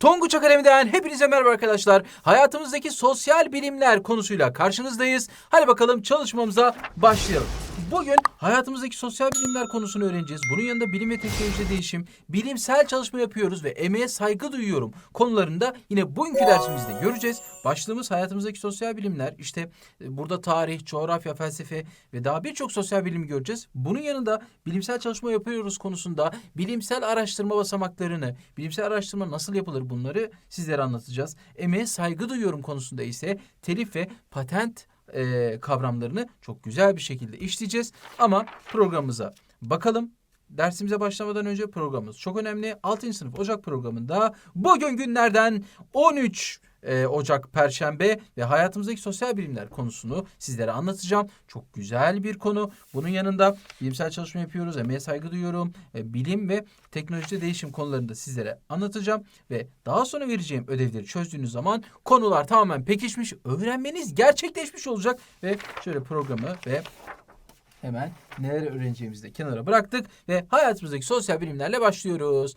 Tonguç Akademi'den hepinize merhaba arkadaşlar. Hayatımızdaki sosyal bilimler konusuyla karşınızdayız. Hadi bakalım çalışmamıza başlayalım. Bugün hayatımızdaki sosyal bilimler konusunu öğreneceğiz. Bunun yanında bilim ve teknolojide değişim, bilimsel çalışma yapıyoruz ve emeğe saygı duyuyorum konularında yine bugünkü dersimizde göreceğiz. Başlığımız hayatımızdaki sosyal bilimler. İşte e, burada tarih, coğrafya, felsefe ve daha birçok sosyal bilim göreceğiz. Bunun yanında bilimsel çalışma yapıyoruz konusunda bilimsel araştırma basamaklarını, bilimsel araştırma nasıl yapılır bunları sizlere anlatacağız. Emeğe saygı duyuyorum konusunda ise telif ve patent e, kavramlarını çok güzel bir şekilde işleyeceğiz. Ama programımıza bakalım. Dersimize başlamadan önce programımız çok önemli. 6. sınıf Ocak programında bugün günlerden 13 e, Ocak Perşembe ve hayatımızdaki sosyal bilimler konusunu sizlere anlatacağım. Çok güzel bir konu. Bunun yanında bilimsel çalışma yapıyoruz. Emeğe saygı duyuyorum. E, bilim ve teknolojide değişim konularında sizlere anlatacağım. Ve daha sonra vereceğim ödevleri çözdüğünüz zaman konular tamamen pekişmiş. Öğrenmeniz gerçekleşmiş olacak. Ve şöyle programı ve hemen neler öğreneceğimizi de kenara bıraktık. Ve hayatımızdaki sosyal bilimlerle başlıyoruz.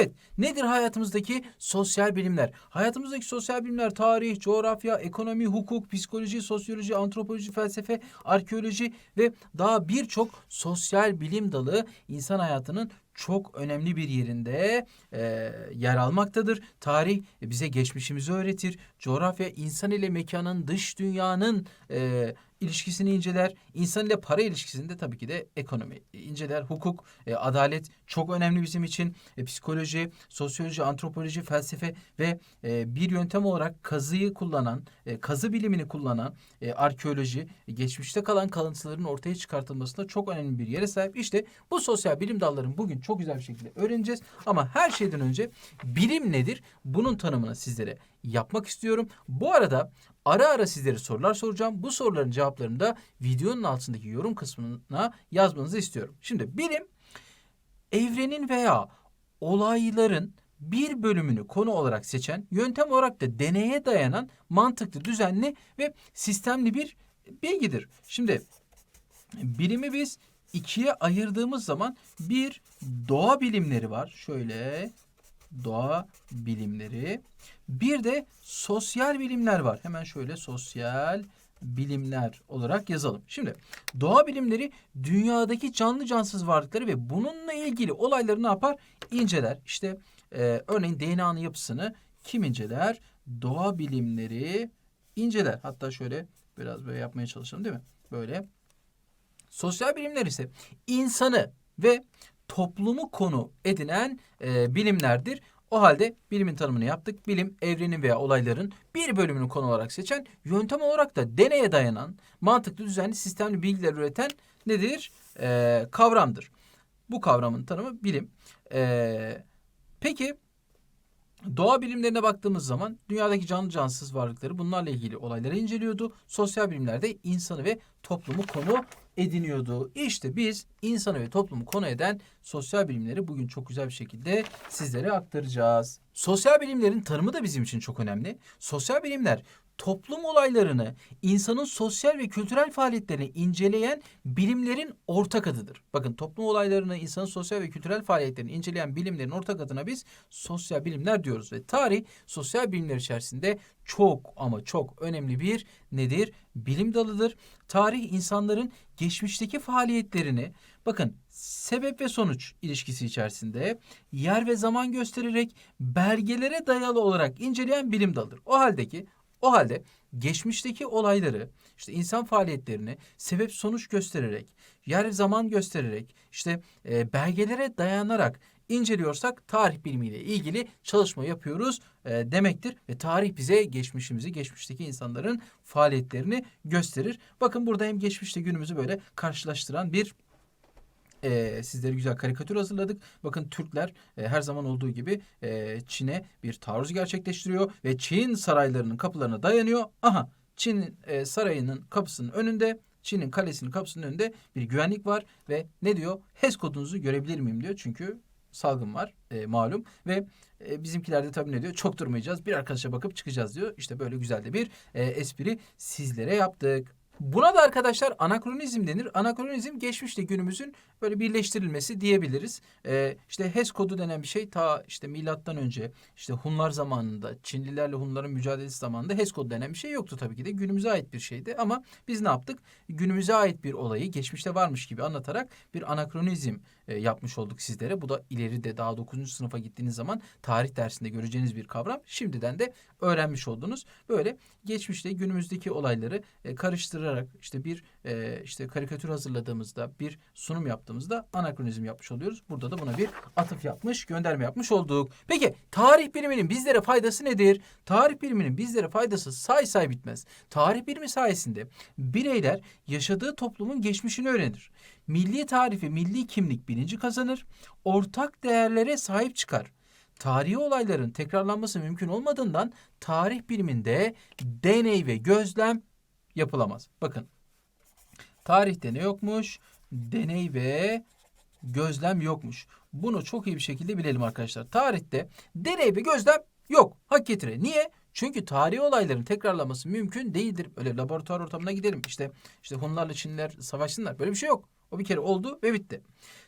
Evet, nedir hayatımızdaki sosyal bilimler? Hayatımızdaki sosyal bilimler tarih, coğrafya, ekonomi, hukuk, psikoloji, sosyoloji, antropoloji, felsefe, arkeoloji ve daha birçok sosyal bilim dalı insan hayatının çok önemli bir yerinde e, yer almaktadır. Tarih bize geçmişimizi öğretir. Coğrafya insan ile mekanın, dış dünyanın e, ilişkisini inceler. İnsan ile para ilişkisini de tabii ki de ekonomi inceler. Hukuk, e, adalet çok önemli bizim için. E, psikoloji, sosyoloji, antropoloji, felsefe ve e, bir yöntem olarak kazıyı kullanan, e, kazı bilimini kullanan e, arkeoloji, e, geçmişte kalan kalıntıların ortaya çıkartılmasında çok önemli bir yere sahip. İşte bu sosyal bilim dallarını bugün çok güzel bir şekilde öğreneceğiz. Ama her şeyden önce bilim nedir? Bunun tanımını sizlere yapmak istiyorum. Bu arada ara ara sizlere sorular soracağım. Bu soruların cevaplarını da videonun altındaki yorum kısmına yazmanızı istiyorum. Şimdi bilim evrenin veya olayların bir bölümünü konu olarak seçen, yöntem olarak da deneye dayanan mantıklı, düzenli ve sistemli bir bilgidir. Şimdi bilimi biz ikiye ayırdığımız zaman bir doğa bilimleri var. Şöyle doğa bilimleri. Bir de sosyal bilimler var. Hemen şöyle sosyal bilimler olarak yazalım. Şimdi doğa bilimleri dünyadaki canlı cansız varlıkları ve bununla ilgili olayları ne yapar? İnceler. İşte e, örneğin DNA'nın yapısını kim inceler? Doğa bilimleri inceler. Hatta şöyle biraz böyle yapmaya çalışalım değil mi? Böyle. Sosyal bilimler ise insanı ve toplumu konu edinen e, bilimlerdir. O halde bilimin tanımını yaptık. Bilim evrenin veya olayların bir bölümünü konu olarak seçen, yöntem olarak da deneye dayanan, mantıklı, düzenli, sistemli bilgiler üreten nedir? E, kavramdır. Bu kavramın tanımı bilim. E, peki Doğa bilimlerine baktığımız zaman dünyadaki canlı cansız varlıkları bunlarla ilgili olayları inceliyordu. Sosyal bilimlerde insanı ve toplumu konu ediniyordu. İşte biz insanı ve toplumu konu eden sosyal bilimleri bugün çok güzel bir şekilde sizlere aktaracağız. Sosyal bilimlerin tanımı da bizim için çok önemli. Sosyal bilimler toplum olaylarını, insanın sosyal ve kültürel faaliyetlerini inceleyen bilimlerin ortak adıdır. Bakın toplum olaylarını, insanın sosyal ve kültürel faaliyetlerini inceleyen bilimlerin ortak adına biz sosyal bilimler diyoruz. Ve tarih sosyal bilimler içerisinde çok ama çok önemli bir nedir? Bilim dalıdır. Tarih insanların geçmişteki faaliyetlerini bakın sebep ve sonuç ilişkisi içerisinde yer ve zaman göstererek belgelere dayalı olarak inceleyen bilim dalıdır. O haldeki o halde geçmişteki olayları, işte insan faaliyetlerini sebep sonuç göstererek, yer zaman göstererek, işte e, belgelere dayanarak inceliyorsak tarih bilimiyle ilgili çalışma yapıyoruz e, demektir. Ve tarih bize geçmişimizi, geçmişteki insanların faaliyetlerini gösterir. Bakın burada hem geçmişte günümüzü böyle karşılaştıran bir e, sizlere güzel karikatür hazırladık. Bakın Türkler e, her zaman olduğu gibi e, Çin'e bir taarruz gerçekleştiriyor ve Çin saraylarının kapılarına dayanıyor. Aha Çin e, sarayının kapısının önünde Çin'in kalesinin kapısının önünde bir güvenlik var ve ne diyor? HES kodunuzu görebilir miyim diyor. Çünkü salgın var e, malum ve e, bizimkiler de tabii ne diyor? Çok durmayacağız. Bir arkadaşa bakıp çıkacağız diyor. İşte böyle güzel de bir e, espri sizlere yaptık. Buna da arkadaşlar anakronizm denir. Anakronizm geçmişle günümüzün böyle birleştirilmesi diyebiliriz. Ee, işte HES kodu denen bir şey ta işte milattan önce işte Hunlar zamanında Çinlilerle Hunların mücadelesi zamanında HES kodu denen bir şey yoktu tabii ki de günümüze ait bir şeydi ama biz ne yaptık? Günümüze ait bir olayı geçmişte varmış gibi anlatarak bir anakronizm e, yapmış olduk sizlere. Bu da ileride daha 9. sınıfa gittiğiniz zaman tarih dersinde göreceğiniz bir kavram. Şimdiden de öğrenmiş oldunuz. Böyle geçmişte günümüzdeki olayları e, karıştırarak işte bir e, işte karikatür hazırladığımızda bir sunum yaptığımızda anakronizm yapmış oluyoruz. Burada da buna bir atıf yapmış, gönderme yapmış olduk. Peki tarih biliminin bizlere faydası nedir? Tarih biliminin bizlere faydası say say bitmez. Tarih bilimi sayesinde bireyler yaşadığı toplumun geçmişini öğrenir. Milli tarih ve milli kimlik bilinci kazanır. Ortak değerlere sahip çıkar. Tarihi olayların tekrarlanması mümkün olmadığından tarih biliminde deney ve gözlem yapılamaz. Bakın tarihte ne yokmuş? Deney ve gözlem yokmuş. Bunu çok iyi bir şekilde bilelim arkadaşlar. Tarihte deney ve gözlem yok. Hak getire. Niye? Çünkü tarihi olayların tekrarlanması mümkün değildir. Öyle laboratuvar ortamına gidelim. İşte işte Hunlarla Çinliler savaşsınlar. Böyle bir şey yok. O bir kere oldu ve bitti.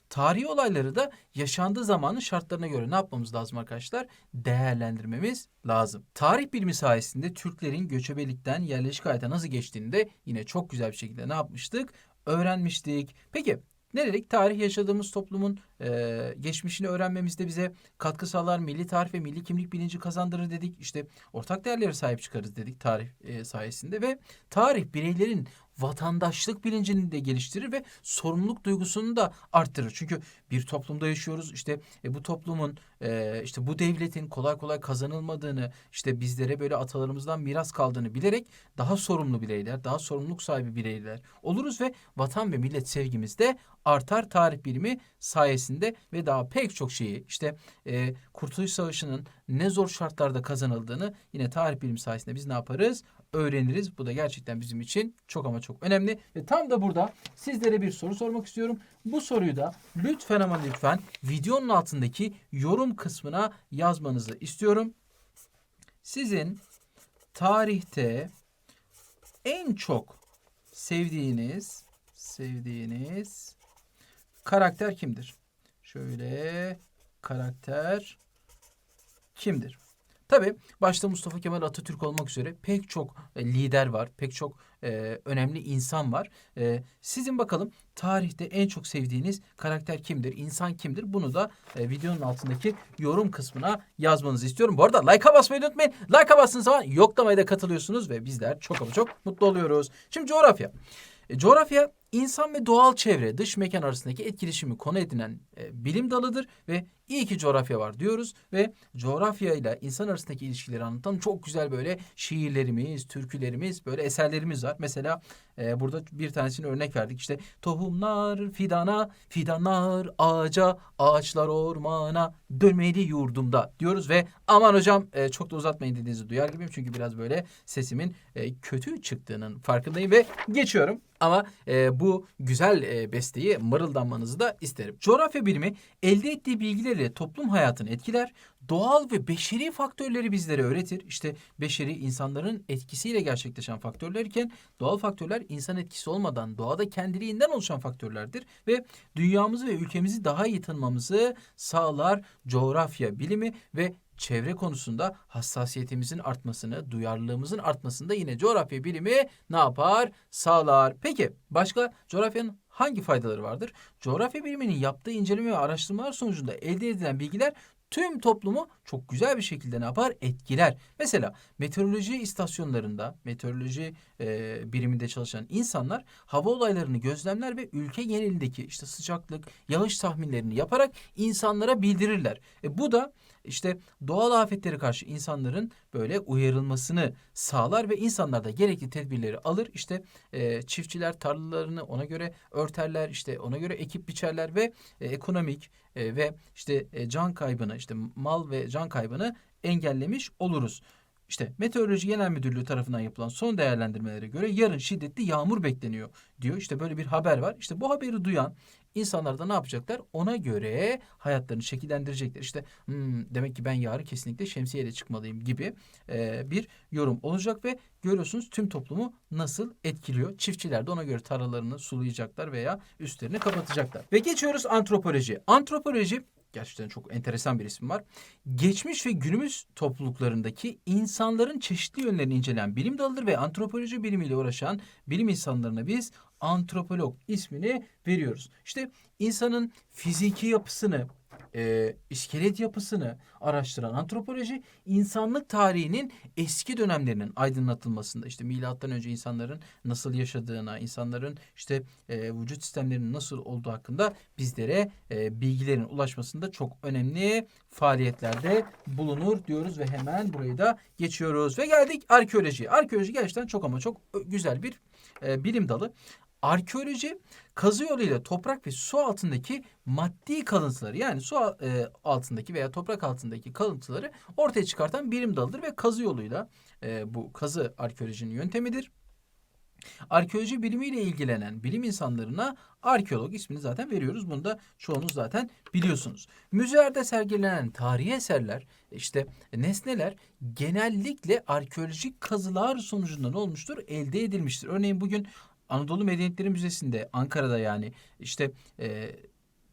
Tarihi olayları da yaşandığı zamanın şartlarına göre ne yapmamız lazım arkadaşlar? Değerlendirmemiz lazım. Tarih bilimi sayesinde Türklerin göçebelikten yerleşik hayata nasıl geçtiğini de yine çok güzel bir şekilde ne yapmıştık? Öğrenmiştik. Peki ne? Tarih yaşadığımız toplumun e, geçmişini öğrenmemizde bize katkı sağlar, milli tarih ve milli kimlik bilinci kazandırır dedik. İşte ortak değerlere sahip çıkarız dedik tarih e, sayesinde ve tarih bireylerin vatandaşlık bilincini de geliştirir ve sorumluluk duygusunu da arttırır. Çünkü bir toplumda yaşıyoruz. İşte e, bu toplumun e, işte bu devletin kolay kolay kazanılmadığını, işte bizlere böyle atalarımızdan miras kaldığını bilerek daha sorumlu bireyler, daha sorumluluk sahibi bireyler oluruz ve vatan ve millet sevgimiz de artar tarih bilimi sayesinde ve daha pek çok şeyi işte e, Kurtuluş Savaşı'nın ne zor şartlarda kazanıldığını yine tarih bilimi sayesinde biz ne yaparız? öğreniriz. Bu da gerçekten bizim için çok ama çok önemli. Ve tam da burada sizlere bir soru sormak istiyorum. Bu soruyu da lütfen ama lütfen videonun altındaki yorum kısmına yazmanızı istiyorum. Sizin tarihte en çok sevdiğiniz sevdiğiniz karakter kimdir? Şöyle karakter kimdir? Tabii başta Mustafa Kemal Atatürk olmak üzere pek çok e, lider var, pek çok e, önemli insan var. E, sizin bakalım tarihte en çok sevdiğiniz karakter kimdir, insan kimdir? Bunu da e, videonun altındaki yorum kısmına yazmanızı istiyorum. Bu arada like'a basmayı unutmayın. Like'a bastığınız zaman yoklamaya da katılıyorsunuz ve bizler çok ama çok mutlu oluyoruz. Şimdi coğrafya. E, coğrafya insan ve doğal çevre dış mekan arasındaki etkileşimi konu edinen e, bilim dalıdır ve iyi ki coğrafya var diyoruz ve coğrafya ile insan arasındaki ilişkileri anlatan çok güzel böyle şiirlerimiz, türkülerimiz, böyle eserlerimiz var. Mesela e, burada bir tanesini örnek verdik. İşte tohumlar fidana, fidanlar ağaca, ağaçlar ormana, dönmeli yurdumda diyoruz ve aman hocam e, çok da uzatmayın dediğinizi duyar gibiyim. Çünkü biraz böyle sesimin e, kötü çıktığının farkındayım ve geçiyorum. Ama e, bu güzel e, besteyi mırıldanmanızı da isterim. Coğrafya bilimi elde ettiği bilgilerle toplum hayatını etkiler. Doğal ve beşeri faktörleri bizlere öğretir. İşte beşeri insanların etkisiyle gerçekleşen faktörlerken doğal faktörler insan etkisi olmadan doğada kendiliğinden oluşan faktörlerdir ve dünyamızı ve ülkemizi daha iyi tanımamızı sağlar coğrafya bilimi ve çevre konusunda hassasiyetimizin artmasını, duyarlılığımızın artmasını da yine coğrafya bilimi ne yapar? Sağlar. Peki başka coğrafyanın hangi faydaları vardır? Coğrafya biliminin yaptığı inceleme ve araştırmalar sonucunda elde edilen bilgiler tüm toplumu çok güzel bir şekilde ne yapar? Etkiler. Mesela meteoroloji istasyonlarında, meteoroloji e, biriminde çalışan insanlar hava olaylarını gözlemler ve ülke genelindeki işte sıcaklık, yağış tahminlerini yaparak insanlara bildirirler. E, bu da işte doğal afetlere karşı insanların böyle uyarılmasını sağlar ve insanlar da gerekli tedbirleri alır. İşte e, çiftçiler tarlalarını ona göre örterler, işte ona göre ekip biçerler ve e, ekonomik e, ve işte e, can kaybını, işte mal ve can kaybını engellemiş oluruz. İşte Meteoroloji Genel Müdürlüğü tarafından yapılan son değerlendirmelere göre yarın şiddetli yağmur bekleniyor diyor. İşte böyle bir haber var. İşte bu haberi duyan insanlar da ne yapacaklar? Ona göre hayatlarını şekillendirecekler. İşte "Hmm, demek ki ben yarın kesinlikle şemsiyeyle çıkmalıyım gibi e, bir yorum olacak ve görüyorsunuz tüm toplumu nasıl etkiliyor. Çiftçiler de ona göre tarlalarını sulayacaklar veya üstlerini kapatacaklar. Ve geçiyoruz antropoloji. Antropoloji gerçekten çok enteresan bir isim var. Geçmiş ve günümüz topluluklarındaki insanların çeşitli yönlerini inceleyen bilim dalıdır ve antropoloji bilimiyle uğraşan bilim insanlarına biz antropolog ismini veriyoruz. İşte insanın fiziki yapısını, e, iskelet yapısını araştıran antropoloji insanlık tarihinin eski dönemlerinin aydınlatılmasında işte milattan önce insanların nasıl yaşadığına, insanların işte e, vücut sistemlerinin nasıl olduğu hakkında bizlere e, bilgilerin ulaşmasında çok önemli faaliyetlerde bulunur diyoruz ve hemen burayı da geçiyoruz ve geldik arkeoloji. Arkeoloji gerçekten çok ama çok güzel bir e, bilim dalı. Arkeoloji kazı yoluyla toprak ve su altındaki maddi kalıntıları yani su e, altındaki veya toprak altındaki kalıntıları ortaya çıkartan bilim dalıdır ve kazı yoluyla e, bu kazı arkeolojinin yöntemidir. Arkeoloji bilimiyle ilgilenen bilim insanlarına arkeolog ismini zaten veriyoruz. Bunu da çoğunuz zaten biliyorsunuz. Müzelerde sergilenen tarihi eserler, işte nesneler genellikle arkeolojik kazılar sonucunda olmuştur? Elde edilmiştir. Örneğin bugün Anadolu Medeniyetleri Müzesi'nde, Ankara'da yani işte e,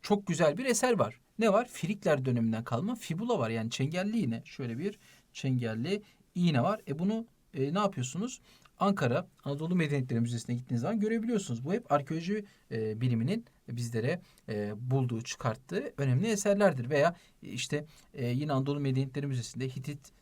çok güzel bir eser var. Ne var? Frikler döneminden kalma fibula var. Yani çengelli iğne. Şöyle bir çengelli iğne var. E bunu e, ne yapıyorsunuz? Ankara Anadolu Medeniyetleri Müzesi'ne gittiğiniz zaman görebiliyorsunuz. Bu hep arkeoloji e, biliminin bizlere e, bulduğu, çıkarttığı önemli eserlerdir. Veya işte e, yine Anadolu Medeniyetleri Müzesi'nde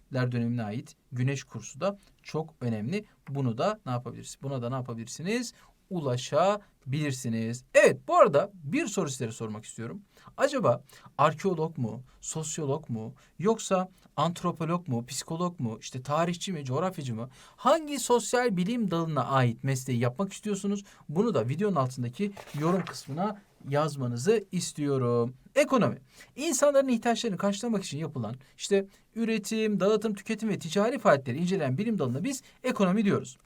Hititler dönemine ait güneş kursu da çok önemli. Bunu da ne yapabilirsiniz? Buna da ne yapabilirsiniz? Ulaşabilirsiniz. Evet bu arada bir soru sizlere sormak istiyorum. Acaba arkeolog mu, sosyolog mu, yoksa antropolog mu, psikolog mu, işte tarihçi mi, coğrafyacı mı? Hangi sosyal bilim dalına ait mesleği yapmak istiyorsunuz? Bunu da videonun altındaki yorum kısmına yazmanızı istiyorum. Ekonomi. İnsanların ihtiyaçlarını karşılamak için yapılan işte üretim, dağıtım, tüketim ve ticari faaliyetleri inceleyen bilim dalına biz ekonomi diyoruz.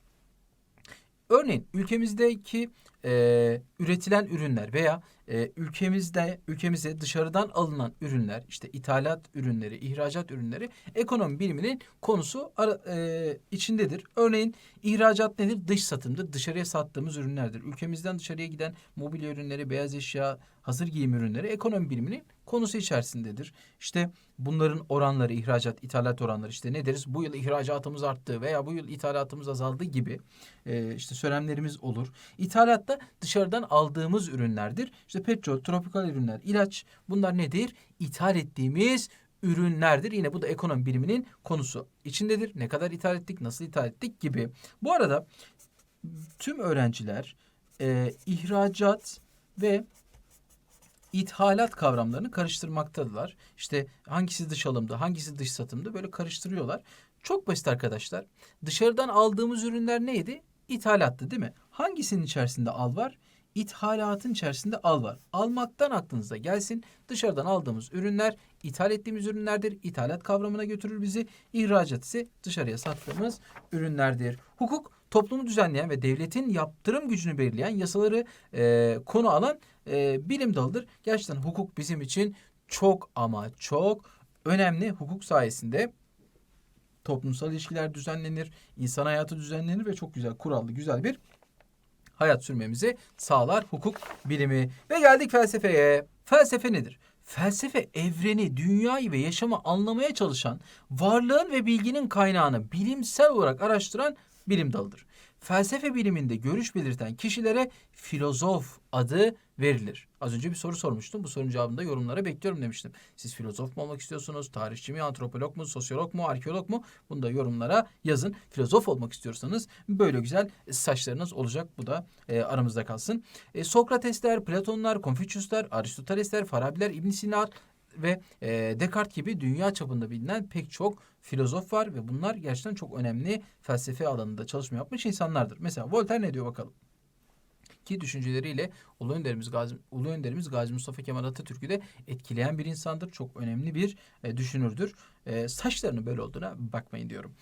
Örneğin ülkemizdeki e, üretilen ürünler veya e, ülkemizde ülkemize dışarıdan alınan ürünler, işte ithalat ürünleri, ihracat ürünleri ekonomi biliminin konusu ara, e, içindedir. Örneğin ihracat nedir? Dış satımdır. Dışarıya sattığımız ürünlerdir. Ülkemizden dışarıya giden mobilya ürünleri, beyaz eşya, hazır giyim ürünleri ekonomi biliminin konusu içerisindedir. İşte bunların oranları, ihracat, ithalat oranları işte ne deriz? Bu yıl ihracatımız arttı veya bu yıl ithalatımız azaldı gibi e, işte söylemlerimiz olur. İthalatta dışarıdan aldığımız ürünlerdir. İşte petrol, tropikal ürünler, ilaç bunlar nedir? İthal ettiğimiz ürünlerdir. Yine bu da ekonomi biliminin konusu içindedir. Ne kadar ithal ettik, nasıl ithal ettik gibi. Bu arada tüm öğrenciler e, ihracat ve ithalat kavramlarını karıştırmaktadırlar. İşte hangisi dış alımdı, hangisi dış satımdı böyle karıştırıyorlar. Çok basit arkadaşlar. Dışarıdan aldığımız ürünler neydi? İthalattı değil mi? Hangisinin içerisinde al var? İthalatın içerisinde al var. Almaktan aklınıza gelsin. Dışarıdan aldığımız ürünler ithal ettiğimiz ürünlerdir. İthalat kavramına götürür bizi. İhracat ise dışarıya sattığımız ürünlerdir. Hukuk toplumu düzenleyen ve devletin yaptırım gücünü belirleyen yasaları e, konu alan e, bilim dalıdır. Gerçekten hukuk bizim için çok ama çok önemli. Hukuk sayesinde toplumsal ilişkiler düzenlenir, insan hayatı düzenlenir ve çok güzel kurallı güzel bir hayat sürmemizi sağlar hukuk bilimi. Ve geldik felsefeye. Felsefe nedir? Felsefe evreni, dünyayı ve yaşamı anlamaya çalışan, varlığın ve bilginin kaynağını bilimsel olarak araştıran bilim dalıdır. Felsefe biliminde görüş belirten kişilere filozof adı verilir. Az önce bir soru sormuştum. Bu sorunun cevabını da yorumlara bekliyorum demiştim. Siz filozof mu olmak istiyorsunuz? Tarihçi mi, antropolog mu, sosyolog mu, arkeolog mu? Bunu da yorumlara yazın. Filozof olmak istiyorsanız böyle güzel saçlarınız olacak. Bu da e, aramızda kalsın. E, Sokratesler, Platonlar, Konfüçyüsler, Aristotelesler, Farabiler, İbn Sina ve e, Descartes gibi dünya çapında bilinen pek çok filozof var ve bunlar gerçekten çok önemli felsefe alanında çalışma yapmış insanlardır. Mesela Voltaire ne diyor bakalım? Ki düşünceleriyle Ulu Önderimiz Gazi, Ulu Önderimiz Gazi Mustafa Kemal Atatürk'ü de etkileyen bir insandır. Çok önemli bir e, düşünürdür. E, saçlarının böyle olduğuna bakmayın diyorum.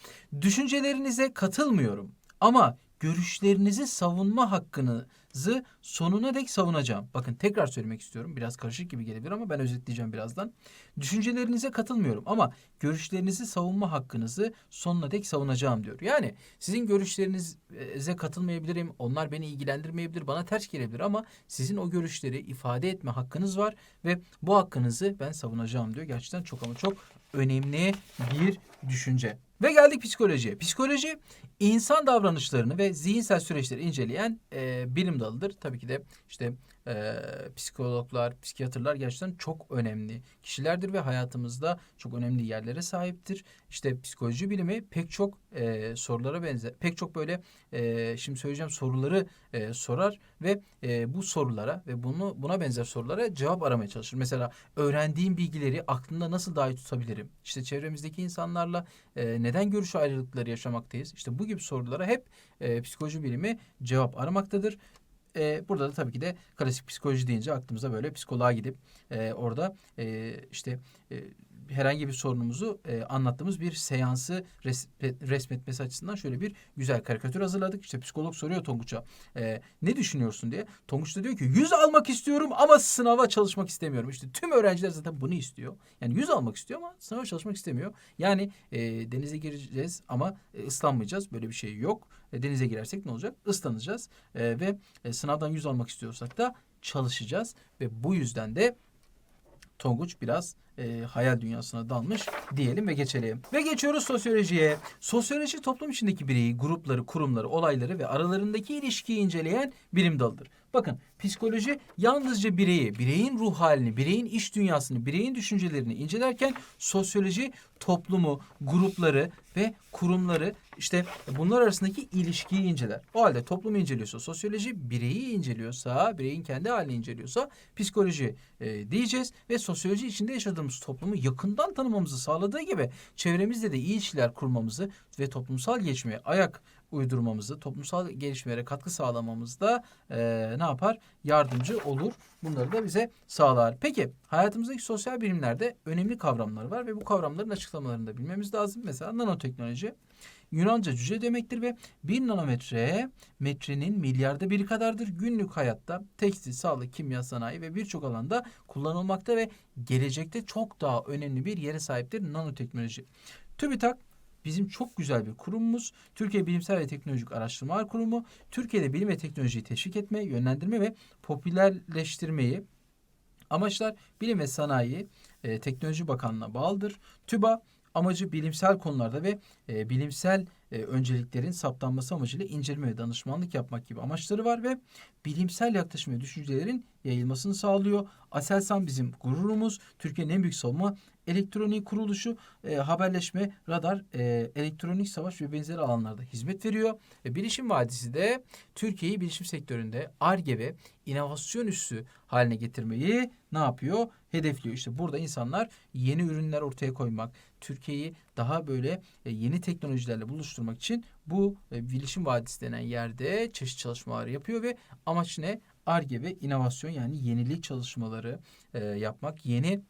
Düşüncelerinize katılmıyorum ama görüşlerinizi savunma hakkınızı sonuna dek savunacağım. Bakın tekrar söylemek istiyorum. Biraz karışık gibi gelebilir ama ben özetleyeceğim birazdan. Düşüncelerinize katılmıyorum ama görüşlerinizi savunma hakkınızı sonuna dek savunacağım diyor. Yani sizin görüşlerinize katılmayabilirim. Onlar beni ilgilendirmeyebilir, bana ters gelebilir ama sizin o görüşleri ifade etme hakkınız var ve bu hakkınızı ben savunacağım diyor. Gerçekten çok ama çok önemli bir düşünce. Ve geldik psikolojiye. Psikoloji insan davranışlarını ve zihinsel süreçleri inceleyen e, bilim dalıdır. Tabii ki de işte e, psikologlar, psikiyatrlar gerçekten çok önemli kişilerdir ve hayatımızda çok önemli yerlere sahiptir. İşte psikoloji bilimi pek çok e, sorulara benzer, pek çok böyle e, şimdi söyleyeceğim soruları e, sorar ve e, bu sorulara ve bunu buna benzer sorulara cevap aramaya çalışır. Mesela öğrendiğim bilgileri aklımda nasıl daha iyi tutabilirim? İşte çevremizdeki insanlarla e, neden görüş ayrılıkları yaşamaktayız? İşte bu gibi sorulara hep e, psikoloji bilimi cevap aramaktadır. E, burada da tabii ki de klasik psikoloji deyince aklımıza böyle psikoloğa gidip e, orada e, işte e, herhangi bir sorunumuzu e, anlattığımız bir seansı res, resmetmesi açısından şöyle bir güzel karikatür hazırladık. İşte psikolog soruyor Tonguç'a e, ne düşünüyorsun diye. Tonguç da diyor ki 100 almak istiyorum ama sınava çalışmak istemiyorum. İşte tüm öğrenciler zaten bunu istiyor. Yani 100 almak istiyor ama sınava çalışmak istemiyor. Yani e, denize gireceğiz ama e, ıslanmayacağız. Böyle bir şey yok. E, denize girersek ne olacak? Islanacağız. E, ve e, sınavdan 100 almak istiyorsak da çalışacağız. Ve bu yüzden de Tonguç biraz e, hayal dünyasına dalmış diyelim ve geçelim. Ve geçiyoruz sosyolojiye. Sosyoloji toplum içindeki bireyi, grupları, kurumları, olayları ve aralarındaki ilişkiyi inceleyen bilim dalıdır. Bakın psikoloji yalnızca bireyi, bireyin ruh halini, bireyin iş dünyasını, bireyin düşüncelerini incelerken sosyoloji toplumu, grupları ve kurumları işte bunlar arasındaki ilişkiyi inceler. O halde toplumu inceliyorsa sosyoloji, bireyi inceliyorsa, bireyin kendi halini inceliyorsa psikoloji e, diyeceğiz ve sosyoloji içinde yaşadığımız toplumu yakından tanımamızı sağladığı gibi çevremizde de iyi ilişkiler kurmamızı ve toplumsal gelişmeye ayak uydurmamızı, toplumsal gelişmelere katkı sağlamamızda e, ne yapar? Yardımcı olur. Bunları da bize sağlar. Peki hayatımızdaki sosyal bilimlerde önemli kavramlar var ve bu kavramların açıklamalarını da bilmemiz lazım. Mesela nanoteknoloji. Yunanca cüce demektir ve bir nanometre metrenin milyarda biri kadardır. Günlük hayatta tekstil, sağlık, kimya, sanayi ve birçok alanda kullanılmakta ve gelecekte çok daha önemli bir yere sahiptir nanoteknoloji. TÜBİTAK bizim çok güzel bir kurumumuz. Türkiye Bilimsel ve Teknolojik Araştırmalar Kurumu. Türkiye'de bilim ve teknolojiyi teşvik etme, yönlendirme ve popülerleştirmeyi amaçlar bilim ve sanayi e, teknoloji bakanlığına bağlıdır. TÜBA amacı bilimsel konularda ve e, bilimsel e, önceliklerin saptanması amacıyla inceleme ve danışmanlık yapmak gibi amaçları var ve bilimsel yaklaşım ve düşüncelerin yayılmasını sağlıyor. Aselsan bizim gururumuz. Türkiye'nin en büyük savunma elektronik kuruluşu e, haberleşme, radar, e, elektronik savaş ve benzeri alanlarda hizmet veriyor. Ve Bilişim Vadisi de Türkiye'yi bilişim sektöründe ARGE ve inovasyon üssü haline getirmeyi ne yapıyor? Hedefliyor. İşte burada insanlar yeni ürünler ortaya koymak, Türkiye'yi daha böyle e, yeni teknolojilerle buluşturmak için bu e, Bilişim Vadisi denen yerde çeşitli çalışmalar yapıyor ve amaç ne? ARGE ve inovasyon yani yenilik çalışmaları e, yapmak, yeni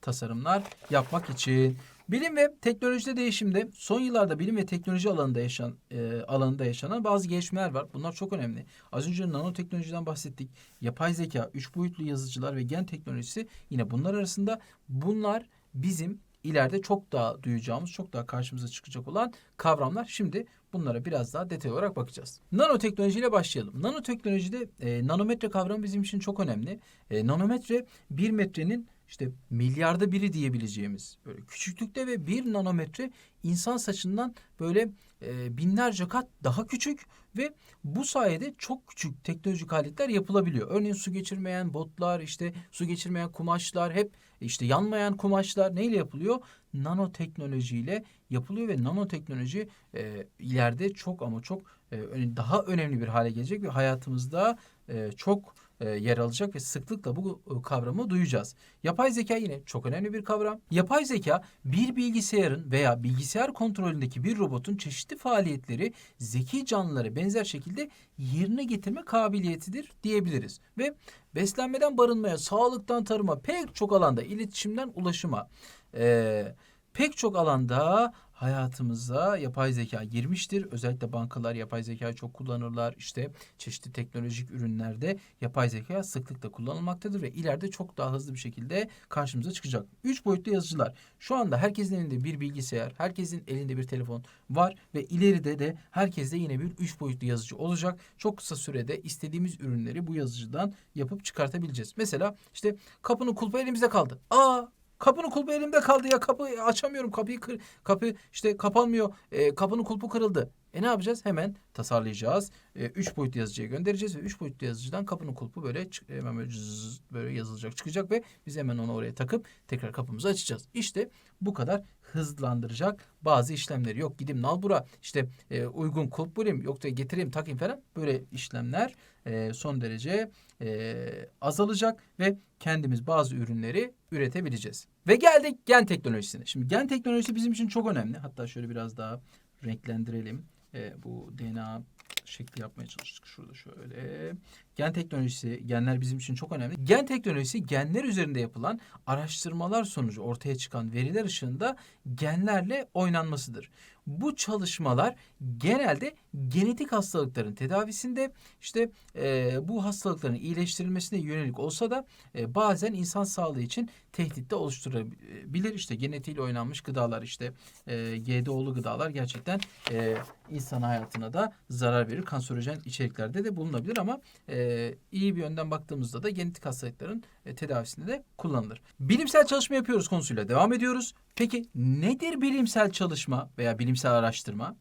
tasarımlar yapmak için. Bilim ve teknolojide değişimde son yıllarda bilim ve teknoloji alanında yaşanan e, alanında yaşanan bazı gelişmeler var. Bunlar çok önemli. Az önce nanoteknolojiden bahsettik. Yapay zeka, üç boyutlu yazıcılar ve gen teknolojisi yine bunlar arasında. Bunlar bizim ileride çok daha duyacağımız, çok daha karşımıza çıkacak olan kavramlar. Şimdi bunlara biraz daha detay olarak bakacağız. Nanoteknolojiyle başlayalım. Nanoteknolojide e, nanometre kavramı bizim için çok önemli. E, nanometre bir metrenin işte milyarda biri diyebileceğimiz böyle küçüklükte ve bir nanometre insan saçından böyle e, binlerce kat daha küçük ve bu sayede çok küçük teknolojik aletler yapılabiliyor. Örneğin su geçirmeyen botlar, işte su geçirmeyen kumaşlar hep işte yanmayan kumaşlar neyle yapılıyor? Nanoteknolojiyle yapılıyor ve nanoteknoloji e, ileride çok ama çok e, daha önemli bir hale gelecek ve hayatımızda e, çok yer alacak ve sıklıkla bu e, kavramı duyacağız. Yapay zeka yine çok önemli bir kavram. Yapay zeka bir bilgisayarın veya bilgisayar kontrolündeki bir robotun çeşitli faaliyetleri zeki canlılara benzer şekilde yerine getirme kabiliyetidir diyebiliriz. Ve beslenmeden barınmaya, sağlıktan tarıma pek çok alanda iletişimden ulaşıma, e, pek çok alanda hayatımıza yapay zeka girmiştir. Özellikle bankalar yapay zekayı çok kullanırlar. İşte çeşitli teknolojik ürünlerde yapay zeka sıklıkla kullanılmaktadır ve ileride çok daha hızlı bir şekilde karşımıza çıkacak. Üç boyutlu yazıcılar. Şu anda herkesin elinde bir bilgisayar, herkesin elinde bir telefon var ve ileride de herkeste yine bir üç boyutlu yazıcı olacak. Çok kısa sürede istediğimiz ürünleri bu yazıcıdan yapıp çıkartabileceğiz. Mesela işte kapının kulpu elimizde kaldı. Aa Kapının kulpu elimde kaldı ya kapı açamıyorum kapıyı kır, kapı işte kapanmıyor E, kapının kulpu kırıldı. E ne yapacağız? Hemen tasarlayacağız. E, üç boyutlu yazıcıya göndereceğiz ve üç boyutlu yazıcıdan kapının kulpu böyle hemen böyle, cızz, böyle yazılacak çıkacak ve biz hemen onu oraya takıp tekrar kapımızı açacağız. İşte bu kadar hızlandıracak bazı işlemleri. Yok gideyim nalbura işte e, uygun kulp bulayım yok da getireyim takayım falan böyle işlemler e, son derece e, azalacak ve kendimiz bazı ürünleri üretebileceğiz. Ve geldik gen teknolojisine. Şimdi gen teknolojisi bizim için çok önemli. Hatta şöyle biraz daha renklendirelim. E, bu DNA şekli yapmaya çalıştık şurada şöyle. Gen teknolojisi, genler bizim için çok önemli. Gen teknolojisi genler üzerinde yapılan araştırmalar sonucu ortaya çıkan veriler ışığında genlerle oynanmasıdır. Bu çalışmalar genelde genetik hastalıkların tedavisinde işte e, bu hastalıkların iyileştirilmesine yönelik olsa da e, bazen insan sağlığı için tehdit de oluşturabilir. İşte genetiğiyle oynanmış gıdalar işte e, GDO'lu gıdalar gerçekten e, insan hayatına da zarar verir. Kanserojen içeriklerde de bulunabilir ama e, iyi bir yönden baktığımızda da genetik hastalıkların e, tedavisinde de kullanılır. Bilimsel çalışma yapıyoruz konusuyla devam ediyoruz. Peki nedir bilimsel çalışma veya bilimsel araştırma?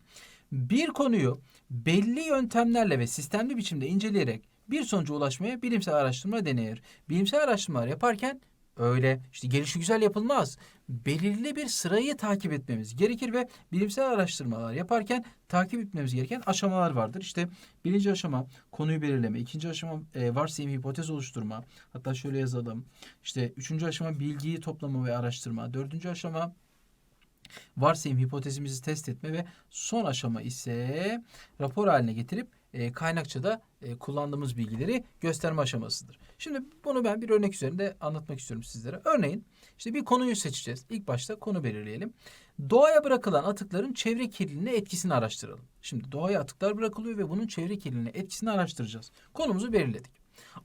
Bir konuyu belli yöntemlerle ve sistemli biçimde inceleyerek bir sonuca ulaşmaya bilimsel araştırma denir. Bilimsel araştırmalar yaparken öyle işte gelişi güzel yapılmaz. Belirli bir sırayı takip etmemiz gerekir ve bilimsel araştırmalar yaparken takip etmemiz gereken aşamalar vardır. İşte birinci aşama konuyu belirleme, ikinci aşama e, varsayım hipotez oluşturma. Hatta şöyle yazalım. İşte üçüncü aşama bilgiyi toplama ve araştırma. Dördüncü aşama varsayım hipotezimizi test etme ve son aşama ise rapor haline getirip e, kaynakçada e, kullandığımız bilgileri gösterme aşamasıdır. Şimdi bunu ben bir örnek üzerinde anlatmak istiyorum sizlere. Örneğin işte bir konuyu seçeceğiz. İlk başta konu belirleyelim. Doğaya bırakılan atıkların çevre kirliliğine etkisini araştıralım. Şimdi doğaya atıklar bırakılıyor ve bunun çevre kirliliğine etkisini araştıracağız. Konumuzu belirledik.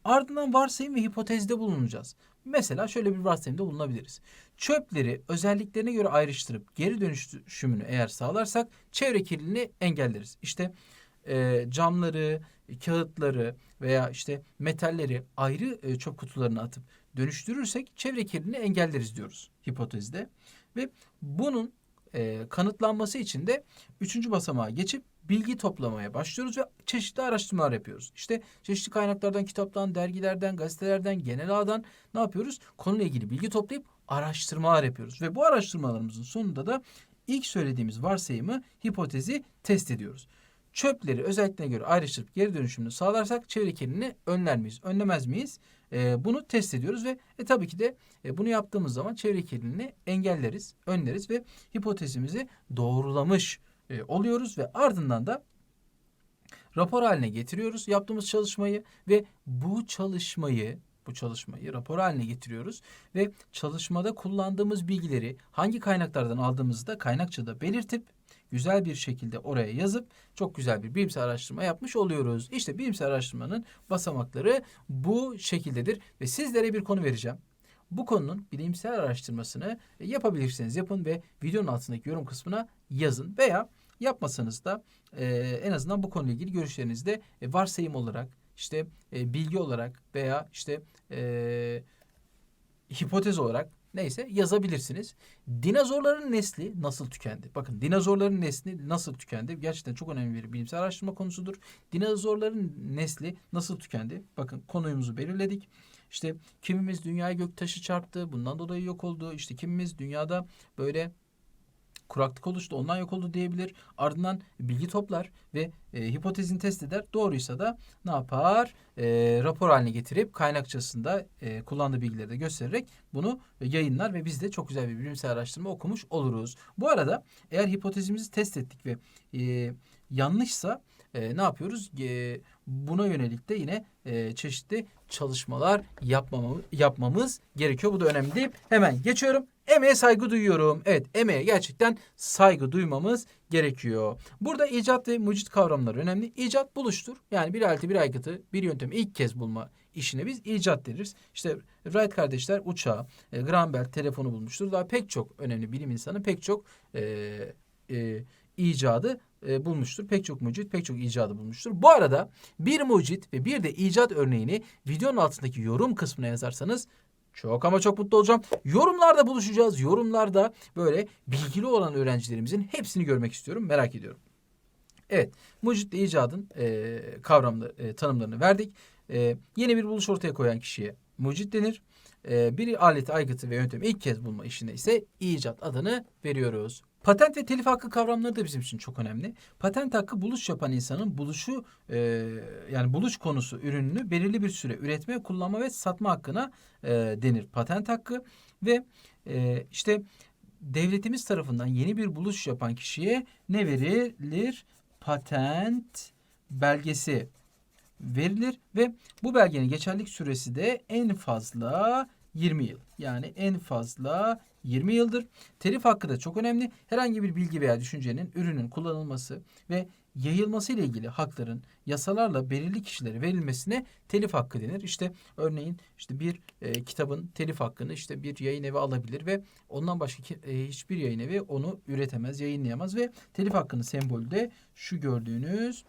Ardından varsayım ve hipotezde bulunacağız. Mesela şöyle bir varsayımda bulunabiliriz. Çöpleri özelliklerine göre ayrıştırıp geri dönüşümünü eğer sağlarsak çevre kirliliğini engelleriz. İşte e, camları, kağıtları veya işte metalleri ayrı e, çöp kutularına atıp dönüştürürsek çevre kirliliğini engelleriz diyoruz hipotezde. Ve bunun e, kanıtlanması için de üçüncü basamağa geçip bilgi toplamaya başlıyoruz ve çeşitli araştırmalar yapıyoruz. İşte çeşitli kaynaklardan, kitaptan, dergilerden, gazetelerden, genel ağdan ne yapıyoruz? Konuyla ilgili bilgi toplayıp araştırmalar yapıyoruz. Ve bu araştırmalarımızın sonunda da ilk söylediğimiz varsayımı, hipotezi test ediyoruz. Çöpleri özelliklerine göre ayrıştırıp geri dönüşümünü sağlarsak çevre kirliliğini önler miyiz, önlemez miyiz? E, bunu test ediyoruz ve e, tabii ki de e, bunu yaptığımız zaman çevre kirliliğini engelleriz, önleriz ve hipotezimizi doğrulamış e, oluyoruz ve ardından da rapor haline getiriyoruz yaptığımız çalışmayı ve bu çalışmayı bu çalışmayı rapor haline getiriyoruz ve çalışmada kullandığımız bilgileri hangi kaynaklardan aldığımızı da kaynakçada belirtip güzel bir şekilde oraya yazıp çok güzel bir bilimsel araştırma yapmış oluyoruz. İşte bilimsel araştırmanın basamakları bu şekildedir ve sizlere bir konu vereceğim. Bu konunun bilimsel araştırmasını yapabilirseniz yapın ve videonun altındaki yorum kısmına yazın veya yapmasanız da e, en azından bu konuyla ilgili görüşlerinizi de e, varsayım olarak işte e, bilgi olarak veya işte e, hipotez olarak neyse yazabilirsiniz. Dinozorların nesli nasıl tükendi? Bakın dinozorların nesli nasıl tükendi? Gerçekten çok önemli bir bilimsel araştırma konusudur. Dinozorların nesli nasıl tükendi? Bakın konumuzu belirledik. İşte kimimiz dünyaya göktaşı çarptı, bundan dolayı yok oldu. İşte kimimiz dünyada böyle kuraklık oluştu ondan yok oldu diyebilir. Ardından bilgi toplar ve e, hipotezini test eder. Doğruysa da ne yapar? E, rapor haline getirip kaynakçasında e, kullandığı bilgileri de göstererek bunu yayınlar ve biz de çok güzel bir bilimsel araştırma okumuş oluruz. Bu arada eğer hipotezimizi test ettik ve e, yanlışsa e, ne yapıyoruz? E, buna yönelik de yine e, çeşitli çalışmalar yapmamamız, yapmamız gerekiyor. Bu da önemli. Hemen geçiyorum. Emeğe saygı duyuyorum. Evet emeğe gerçekten saygı duymamız gerekiyor. Burada icat ve mucit kavramları önemli. İcat buluştur. Yani bir aleti bir aygıtı bir yöntemi ilk kez bulma işine biz icat deriz. İşte Wright kardeşler uçağı, e, Graham Bell telefonu bulmuştur. Daha pek çok önemli bilim insanı pek çok e, e, icadı e, bulmuştur. Pek çok mucit, pek çok icadı bulmuştur. Bu arada bir mucit ve bir de icat örneğini videonun altındaki yorum kısmına yazarsanız çok ama çok mutlu olacağım. Yorumlarda buluşacağız. Yorumlarda böyle bilgili olan öğrencilerimizin hepsini görmek istiyorum. Merak ediyorum. Evet, mucitle icadın e, kavramlı e, tanımlarını verdik. E, yeni bir buluş ortaya koyan kişiye mucit denir. E, bir aleti, aygıtı ve yöntemi ilk kez bulma işine ise icat adını veriyoruz. Patent ve telif hakkı kavramları da bizim için çok önemli. Patent hakkı buluş yapan insanın buluşu e, yani buluş konusu ürününü belirli bir süre üretme, kullanma ve satma hakkına e, denir patent hakkı ve e, işte devletimiz tarafından yeni bir buluş yapan kişiye ne verilir? Patent belgesi verilir ve bu belgenin geçerlilik süresi de en fazla 20 yıl. Yani en fazla 20 yıldır. Telif hakkı da çok önemli. Herhangi bir bilgi veya düşüncenin ürünün kullanılması ve yayılması ile ilgili hakların yasalarla belirli kişilere verilmesine telif hakkı denir. İşte örneğin işte bir e, kitabın telif hakkını işte bir yayın evi alabilir ve ondan başka ki- e, hiçbir yayın evi onu üretemez, yayınlayamaz ve telif hakkının sembolü de şu gördüğünüz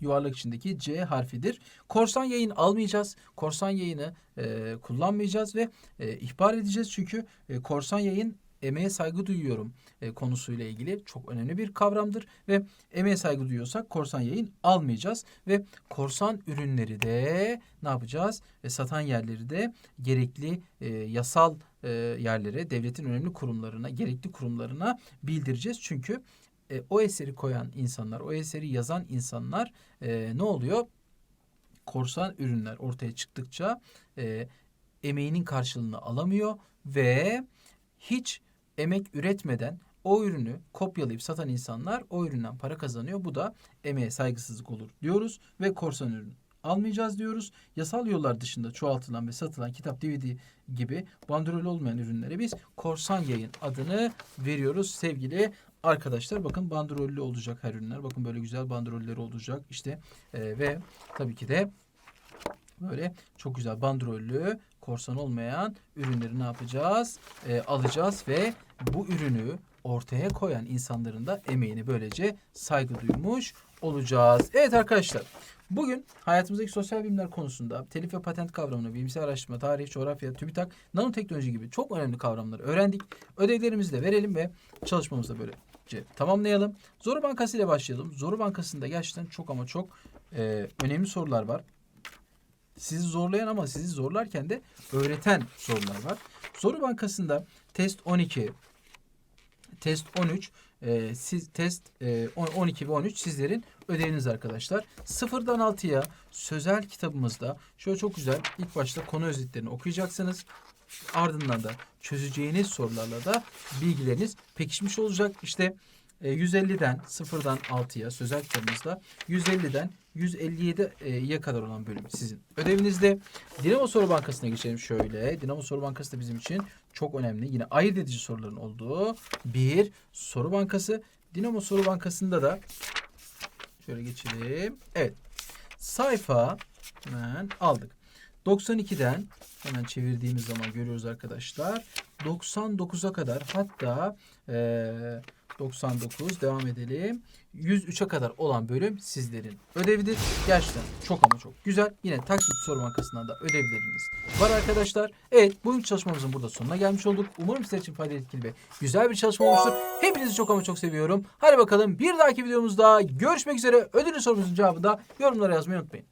yuvarlak içindeki C harfidir. Korsan yayın almayacağız. Korsan yayını e, kullanmayacağız ve e, ihbar edeceğiz. Çünkü e, korsan yayın emeğe saygı duyuyorum e, konusuyla ilgili çok önemli bir kavramdır ve emeğe saygı duyuyorsak korsan yayın almayacağız ve korsan ürünleri de ne yapacağız? E, satan yerleri de gerekli e, yasal e, yerlere, devletin önemli kurumlarına, gerekli kurumlarına bildireceğiz. Çünkü e, o eseri koyan insanlar, o eseri yazan insanlar e, ne oluyor? Korsan ürünler ortaya çıktıkça e, emeğinin karşılığını alamıyor ve hiç emek üretmeden o ürünü kopyalayıp satan insanlar o üründen para kazanıyor. Bu da emeğe saygısızlık olur diyoruz ve korsan ürün almayacağız diyoruz. Yasal yollar dışında çoğaltılan ve satılan kitap, DVD gibi bandrol olmayan ürünlere biz korsan yayın adını veriyoruz sevgili arkadaşlar. Bakın bandrollü olacak her ürünler. Bakın böyle güzel bandrolleri olacak. İşte e, ve tabii ki de böyle çok güzel bandrollü korsan olmayan ürünleri ne yapacağız? E, alacağız ve bu ürünü ortaya koyan insanların da emeğini böylece saygı duymuş olacağız. Evet arkadaşlar. Bugün hayatımızdaki sosyal bilimler konusunda telif ve patent kavramını, bilimsel araştırma, tarih, coğrafya, TÜBİTAK, nanoteknoloji gibi çok önemli kavramları öğrendik. Ödevlerimizi de verelim ve çalışmamızı da böylece tamamlayalım. Zoru Bankası ile başlayalım. Zoru Bankası'nda gerçekten çok ama çok e, önemli sorular var. Sizi zorlayan ama sizi zorlarken de öğreten sorular var. Soru Bankası'nda test 12, test 13, e, siz test e, 10 12 ve 13 sizlerin ödeviniz arkadaşlar. Sıfırdan 6'ya sözel kitabımızda şöyle çok güzel ilk başta konu özetlerini okuyacaksınız. Ardından da çözeceğiniz sorularla da bilgileriniz pekişmiş olacak. İşte e, 150'den sıfırdan 6'ya sözel kitabımızda 150'den 157'ye kadar olan bölüm sizin ödevinizde. Dinamo Soru Bankası'na geçelim şöyle. Dinamo Soru Bankası da bizim için çok önemli. Yine ayırt edici soruların olduğu bir soru bankası. Dinamo Soru Bankası'nda da şöyle geçelim. Evet. Sayfa hemen aldık. 92'den hemen çevirdiğimiz zaman görüyoruz arkadaşlar. 99'a kadar hatta eee 99 devam edelim. 103'e kadar olan bölüm sizlerin ödevidir. Gerçekten çok ama çok güzel. Yine taklit soru bankasından da ödevleriniz var arkadaşlar. Evet bugün çalışmamızın burada sonuna gelmiş olduk. Umarım sizler için faydalı etkili ve güzel bir çalışma olmuştur. Hepinizi çok ama çok seviyorum. Hadi bakalım bir dahaki videomuzda görüşmek üzere. Ödülü sorumuzun cevabını da yorumlara yazmayı unutmayın.